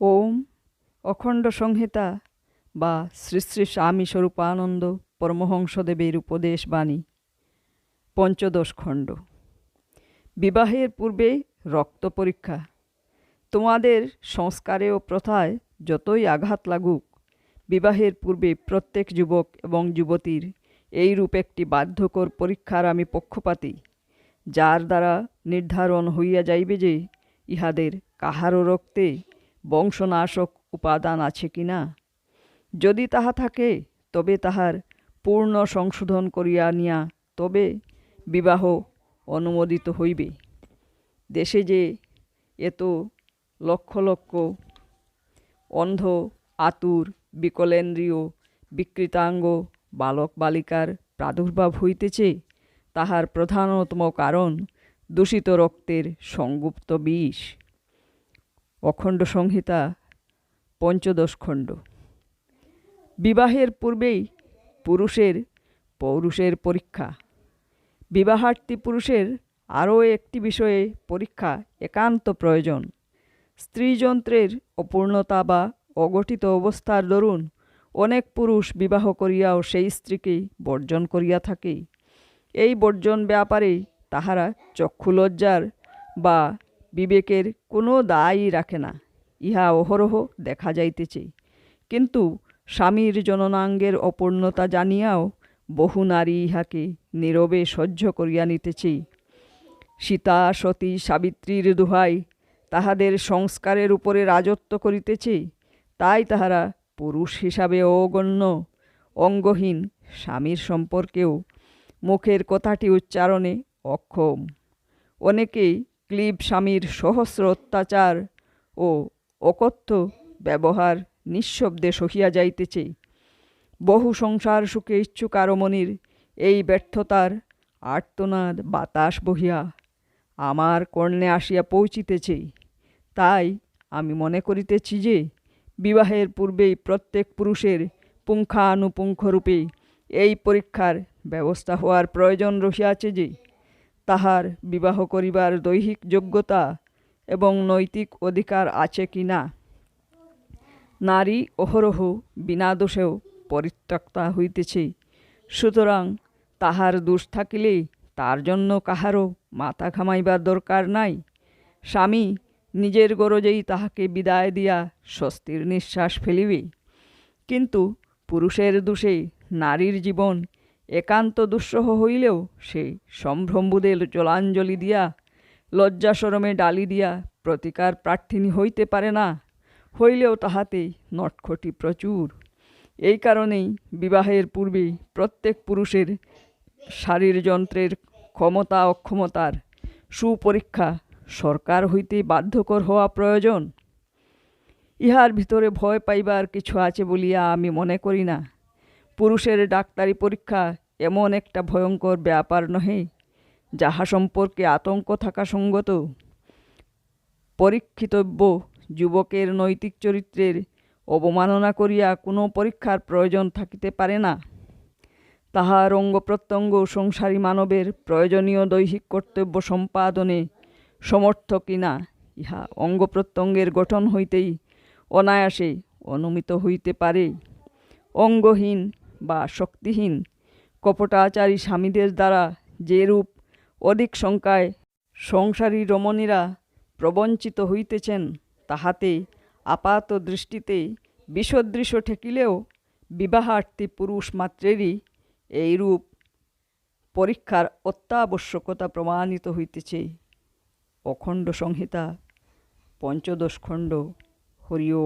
ওম অখণ্ড সংহিতা বা শ্রী শ্রী স্বামী স্বরূপানন্দ পরমহংসদেবের উপদেশ বাণী, পঞ্চদশ খণ্ড। বিবাহের পূর্বে রক্ত পরীক্ষা। তোমাদের সংস্কারে ও প্রথায় যতই আঘাত লাগুক, বিবাহের পূর্বে প্রত্যেক যুবক এবং যুবতীর এইরূপ একটি বাধ্যকর পরীক্ষার আমি পক্ষপাতী, যার দ্বারা নির্ধারণ হইয়া যাইবে যে ইহাদের কাহারও রক্তে বংশনাশক উপাদান আছে কি না? যদি তাহা থাকে, তবে তাহার পূর্ণ সংশোধন করিয়া নিয়া তবে বিবাহ অনুমোদিত হইবে। দেশে যে এত লক্ষ লক্ষ অন্ধ, আতুর, বিকলেন্দ্রীয়, বিকৃতাঙ্গ বালক বালিকার প্রাদুর্ভাব হইতেছে, তাহার প্রধানতম কারণ দূষিত রক্তের সংগুপ্ত বিষ। অখণ্ড সংহিতা, পঞ্চদশ খণ্ড। বিবাহের পূর্বেই পুরুষের পৌরুষের পরীক্ষা। বিবাহার্থী পুরুষের আরও একটি বিষয়ে পরীক্ষা একান্ত প্রয়োজন। স্ত্রীযন্ত্রের অপূর্ণতা বা অগঠিত অবস্থার দরুন অনেক পুরুষ বিবাহ করিয়াও সেই স্ত্রীকেই বর্জন করিয়া থাকে। এই বর্জন ব্যাপারে তাহারা চক্ষুলজ্জার বা বিবেকের কোনো দায়ই রাখে না, ইহা অহরহ দেখা যাইতেছে। কিন্তু স্বামীর জননাঙ্গের অপূর্ণতা জানিয়াও বহু নারী ইহাকে নীরবে সহ্য করিয়া নিতেছে। সীতা, সতী, সাবিত্রীর দোহাই তাহাদের সংস্কারের উপরে রাজত্ব করিতেছে, তাই তাহারা পুরুষ হিসাবে অগণ্য, অঙ্গহীন স্বামীর সম্পর্কেও মুখের কথাটি উচ্চারণে অক্ষম। অনেকেই ক্লীব স্বামীর সহস্র অত্যাচার ও অকথ্য ব্যবহার নিঃশব্দে সহিয়া যাইতেছে। বহু সংসার সুখে ইচ্ছুক আরমণির এই ব্যর্থতার আর্তনাদ বাতাস বহিয়া আমার কর্ণে আসিয়া পৌঁছিতেছে। তাই আমি মনে করিতেছি যে, বিবাহের পূর্বেই প্রত্যেক পুরুষের পুঙ্খানুপুঙ্খরূপে এই পরীক্ষার ব্যবস্থা হওয়ার প্রয়োজন রহিয়াছে যে তাহার বিবাহ করিবার দৈহিক যোগ্যতা এবং নৈতিক অধিকার আছে কি না? নারী অহরহ বিনা দোষেও পরিত্যক্তা হইতেছে। সুতরাং তাহার দোষ থাকিলে তার জন্য কাহারও মাথা ঘামাইবার দরকার নাই। স্বামী নিজের গরজেই তাহাকে বিদায় দিয়া স্বস্তির নিঃশ্বাস ফেলিবে। কিন্তু পুরুষের দোষে নারীর জীবন একান্ত দুঃসহ হইলেও সে সম্ভ্রমবোধের জলাঞ্জলি দিয়া, লজ্জাসরমে ডালি দিয়া প্রতিকার প্রার্থিনী হইতে পারে না, হইলেও তাহাতে নটখটি প্রচুর। এই কারণেই বিবাহের পূর্বে প্রত্যেক পুরুষের শারীরযন্ত্রের ক্ষমতা অক্ষমতার সুপরীক্ষা সরকার হইতে বাধ্যকর হওয়া প্রয়োজন। ইহার ভিতরে ভয় পাইবার কিছু আছে বলিয়া আমি মনে করি না। পুরুষের ডাক্তারি পরীক্ষা এমন একটা ভয়ঙ্কর ব্যাপার নহে, যাহা সম্পর্কে আতঙ্ক থাকা সঙ্গত। পরীক্ষিতব্য যুবকের নৈতিক চরিত্রের অবমাননা করিয়া কোনো পরীক্ষার প্রয়োজন থাকিতে পারে না। তাহার অঙ্গ প্রত্যঙ্গ সংসারী মানবের প্রয়োজনীয় দৈহিক কর্তব্য সম্পাদনে সমর্থ কিনা ইহা অঙ্গ প্রত্যঙ্গের গঠন হইতেই অনায়াসে অনুমিত হইতে পারে। অঙ্গহীন বা শক্তিহীন। কপটাচারী স্বামীদের দ্বারা যেরূপ অধিক সংখ্যায় সংসারী রমণীরা প্রবঞ্চিত হইতেছেন, তাহাতে আপাত দৃষ্টিতে বিসদৃশ্য ঠেকিলেও বিবাহার্থী পুরুষ মাত্রেরই এইরূপ পরীক্ষার অত্যাবশ্যকতা প্রমাণিত হইতেছে। অখণ্ড সংহিতা, পঞ্চদশ খণ্ড হরিও